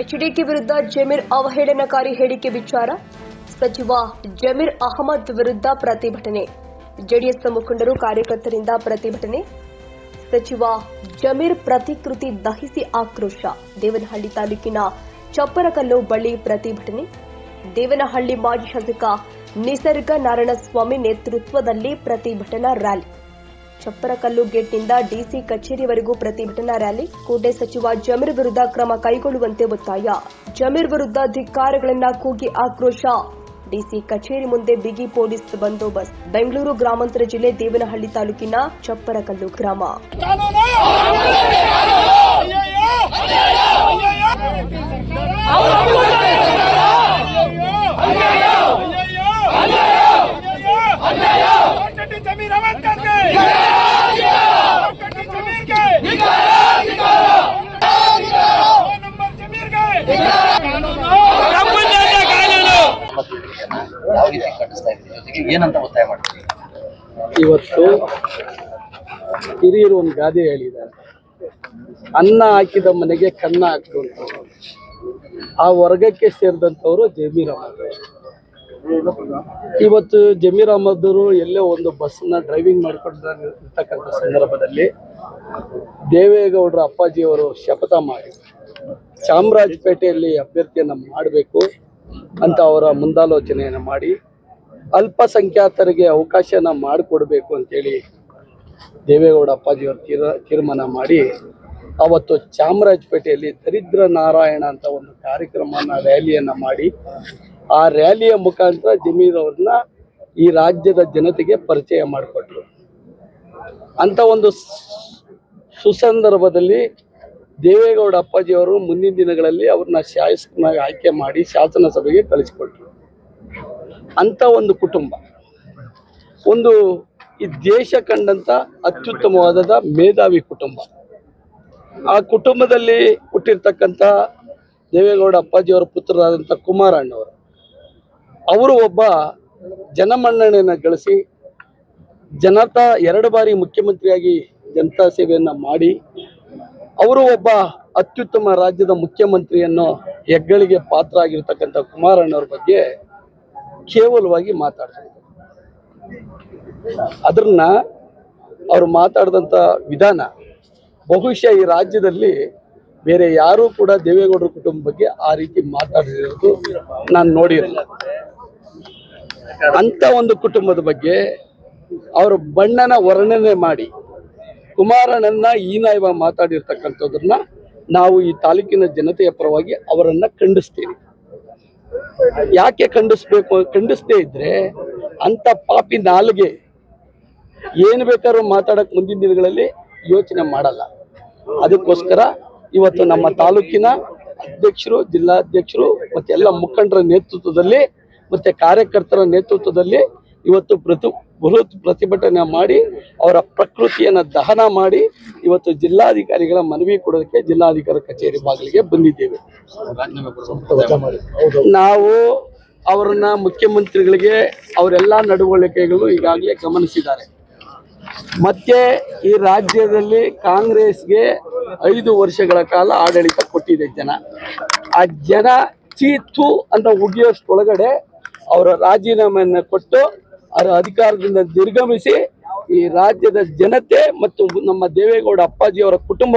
HDK ವಿರುದ್ಧ ಜಮೀರ್ ಅವಹೇಳನಕಾರಿ ಹೇಳಿಕೆ ವಿಚಾರ, ಸಚಿವ ಜಮೀರ್ ಅಹಮದ್ ವಿರುದ್ಧ ಪ್ರತಿಭಟನೆ, ಜೆಡಿಎಸ್ ಮುಖಂಡರು ಕಾರ್ಯಕರ್ತರಿಂದ ಪ್ರತಿಭಟನೆ, ಸಚಿವ ಜಮೀರ್ ಪ್ರತಿಕೃತಿ ದಹಿಸಿ ಆಕ್ರೋಶ, ದೇವನಹಳ್ಳಿ ತಾಲೂಕಿನ ಚಪ್ಪರಕಲ್ಲು ಬಳಿ ಪ್ರತಿಭಟನೆ, ದೇವನಹಳ್ಳಿ ಮಾಜಿ ಶಾಸಕ ನಿಸರ್ಗ ನಾರಾಯಣಸ್ವಾಮಿ ನೇತೃತ್ವದಲ್ಲಿ ಪ್ರತಿಭಟನಾ ರ್ಯಾಲಿ. ಚಪ್ಪರಕಲ್ಲು ಗೇಟ್ನಿಂದ ಡಿಸಿ ಕಚೇರಿವರೆಗೂ ಪ್ರತಿಭಟನಾ ರ್ಯಾಲಿ, ಕೋಟೆ ಸಚಿವ ಜಮೀರ್ ವಿರುದ್ಧ ಕ್ರಮ ಕೈಗೊಳ್ಳುವಂತೆ ಒತ್ತಾಯ. ಜಮೀರ್ ವಿರುದ್ಧ ಧಿಕ್ಕಾರಗಳನ್ನ ಕೂಗಿ ಆಕ್ರೋಶ. ಡಿಸಿ ಕಚೇರಿ ಮುಂದೆ ಬಿಗಿ ಪೊಲೀಸ್ ಬಂದೋಬಸ್ತ್. ಬೆಂಗಳೂರು ಗ್ರಾಮಾಂತರ ಜಿಲ್ಲೆ ದೇವನಹಳ್ಳಿ ತಾಲೂಕಿನ ಚಪ್ಪರಕಲ್ಲು ಗ್ರಾಮ. ಇವತ್ತು ಹಿರಿಯರು ಒಂದು ಗಾದೆ ಹೇಳಿದ್ದಾರೆ. ಅನ್ನ ಹಾಕಿದ ಮನೆಗೆ ಕನ್ನ ಹಾಕ್ತು ಆ ವರ್ಗಕ್ಕೆ ಸೇರಿದಂಥವರು ಜಮೀರ್ ಅಹಮದ್ ಇವತ್ತು ಜಮೀರ್ ಅಹಮದ್ ಎಲ್ಲೋ ಒಂದು ಬಸ್ನ ಡ್ರೈವಿಂಗ್ ಮಾಡ್ಕೊಂಡಿರ್ತಕ್ಕಂಥ ಸಂದರ್ಭದಲ್ಲಿ ದೇವೇಗೌಡರ ಅಪ್ಪಾಜಿಯವರು ಶಪಥ ಮಾಡಿ ಚಾಮರಾಜಪೇಟೆಯಲ್ಲಿ ಅಭ್ಯರ್ಥಿಯನ್ನು ಮಾಡಬೇಕು ಅಂತ ಅವರ ಮುಂದಾಲೋಚನೆಯನ್ನು ಮಾಡಿ ಅಲ್ಪಸಂಖ್ಯಾತರಿಗೆ ಅವಕಾಶನ ಮಾಡಿಕೊಡ್ಬೇಕು ಅಂತೇಳಿ ದೇವೇಗೌಡ ಅಪ್ಪಾಜಿಯವರು ತೀರ, ತೀರ್ಮಾನ ಮಾಡಿ ಅವತ್ತು ಚಾಮರಾಜಪೇಟೆಯಲ್ಲಿ ದರಿದ್ರ ನಾರಾಯಣ ಅಂತ ಒಂದು ಕಾರ್ಯಕ್ರಮನ ರ್ಯಾಲಿಯನ್ನು ಮಾಡಿ ಆ ರ್ಯಾಲಿಯ ಮುಖಾಂತರ ಜಮೀರ್ ಅವ್ರನ್ನ ಈ ರಾಜ್ಯದ ಜನತೆಗೆ ಪರಿಚಯ ಮಾಡಿಕೊಟ್ರು. ಅಂತ ಒಂದು ಸುಸಂದರ್ಭದಲ್ಲಿ ದೇವೇಗೌಡ ಅಪ್ಪಾಜಿಯವರು ಮುಂದಿನ ದಿನಗಳಲ್ಲಿ ಅವ್ರನ್ನ ಶಾಸಕನಾಗಿ ಆಯ್ಕೆ ಮಾಡಿ ಶಾಸನ ಸಭೆಗೆ ಕಳಿಸಿಕೊಟ್ರು. ಅಂತ ಒಂದು ಕುಟುಂಬ. ಒಂದು ಈ ದೇಶ ಕಂಡಂತ ಅತ್ಯುತ್ತಮವಾದ ಮೇಧಾವಿ ಕುಟುಂಬ. ಆ ಕುಟುಂಬದಲ್ಲಿ ಹುಟ್ಟಿರ್ತಕ್ಕಂಥ ದೇವೇಗೌಡ ಅಪ್ಪಾಜಿಯವರ ಪುತ್ರರಾದಂಥ ಕುಮಾರಣ್ಣವರು. ಅವರು ಒಬ್ಬ ಜನಮನ್ನಣೆಯನ್ನು ಗಳಿಸಿ ಜನತಾ ಎರಡು ಬಾರಿ ಮುಖ್ಯಮಂತ್ರಿಯಾಗಿ ಜನತಾ ಸೇವೆಯನ್ನು ಮಾಡಿ ಅವರು ಒಬ್ಬ ಅತ್ಯುತ್ತಮ ರಾಜ್ಯದ ಮುಖ್ಯಮಂತ್ರಿಯನ್ನು ಹೆಗ್ಗಳಿಗೆ ಪಾತ್ರ ಆಗಿರ್ತಕ್ಕಂಥ ಕುಮಾರಣ್ಣವ್ರ ಬಗ್ಗೆ ಕೇವಲವಾಗಿ ಮಾತಾಡ್ತಾರೆ ಅದನ್ನ ಅವರು ಮಾತಾಡಿದಂಥ ವಿಧಾನ ಬಹುಶಃ ಈ ರಾಜ್ಯದಲ್ಲಿ ಬೇರೆ ಯಾರೂ ಕೂಡ ದೇವೇಗೌಡರ ಕುಟುಂಬ ಬಗ್ಗೆ ಆ ರೀತಿ ಮಾತಾಡಿರೋದು ನಾನು ನೋಡಿರಲಿಲ್ಲ. ಅಂತ ಒಂದು ಕುಟುಂಬದ ಬಗ್ಗೆ ಅವರು ಬಣ್ಣನ ವರ್ಣನೆ ಮಾಡಿ ಕುಮಾರಣ್ಣನ ಈನಾಯ್ವ ಮಾತಾಡಿರ್ತಕ್ಕಂಥದ್ದನ್ನ ನಾವು ಈ ತಾಲೂಕಿನ ಜನತೆಯ ಪರವಾಗಿ ಅವರನ್ನ ಖಂಡಿಸ್ತೀವಿ. ಯಾಕೆ ಖಂಡಿಸ್ಬೇಕು? ಖಂಡಿಸದೇ ಇದ್ರೆ ಅಂತ ಪಾಪಿ ನಾಲ್ಗೆ ಏನು ಬೇಕಾದ್ರೂ ಮಾತಾಡಕ್ ಮುಂದಿನ ದಿನಗಳಲ್ಲಿ ಯೋಚನೆ ಮಾಡಲ್ಲ. ಅದಕ್ಕೋಸ್ಕರ ಇವತ್ತು ನಮ್ಮ ತಾಲೂಕಿನ ಅಧ್ಯಕ್ಷರು, ಜಿಲ್ಲಾಧ್ಯಕ್ಷರು ಮತ್ತೆ ಎಲ್ಲ ಮುಖಂಡರ ನೇತೃತ್ವದಲ್ಲಿ ಮತ್ತೆ ಕಾರ್ಯಕರ್ತರ ನೇತೃತ್ವದಲ್ಲಿ ಇವತ್ತು ಪ್ರತಿ ಬೃಹತ್ ಪ್ರತಿಭಟನೆ ಮಾಡಿ, ಅವರ ಪ್ರಕೃತಿಯನ್ನು ದಹನ ಮಾಡಿ, ಇವತ್ತು ಜಿಲ್ಲಾಧಿಕಾರಿಗಳ ಮನವಿ ಕೊಡೋದಕ್ಕೆ ಜಿಲ್ಲಾಧಿಕಾರಿ ಕಚೇರಿ ಬಾಗಿಲಿಗೆ ಬಂದಿದ್ದೇವೆ. ನಾವು ಅವರನ್ನ ಮುಖ್ಯಮಂತ್ರಿಗಳಿಗೆ ಅವರೆಲ್ಲ ನಡವಳಿಕೆಗಳು ಈಗಾಗಲೇ ಗಮನಿಸಿದ್ದಾರೆ. ಮತ್ತೆ ಈ ರಾಜ್ಯದಲ್ಲಿ ಕಾಂಗ್ರೆಸ್ಗೆ ಐದು ವರ್ಷಗಳ ಕಾಲ ಆಡಳಿತ ಕೊಟ್ಟಿದೆ ಜನ. ಆ ಜನ ಚೀತು ಅಂತ ಉಗಿಯೋಷ್ಟೊಳಗಡೆ ಅವರ ರಾಜೀನಾಮೆಯನ್ನು ಕೊಟ್ಟು ಅಧಿಕಾರದಿಂದ ನಿರ್ಗಮಿಸಿ ಈ ರಾಜ್ಯದ ಜನತೆ ಮತ್ತು ನಮ್ಮ ದೇವೇಗೌಡ ಅಪ್ಪಾಜಿಯವರ ಕುಟುಂಬ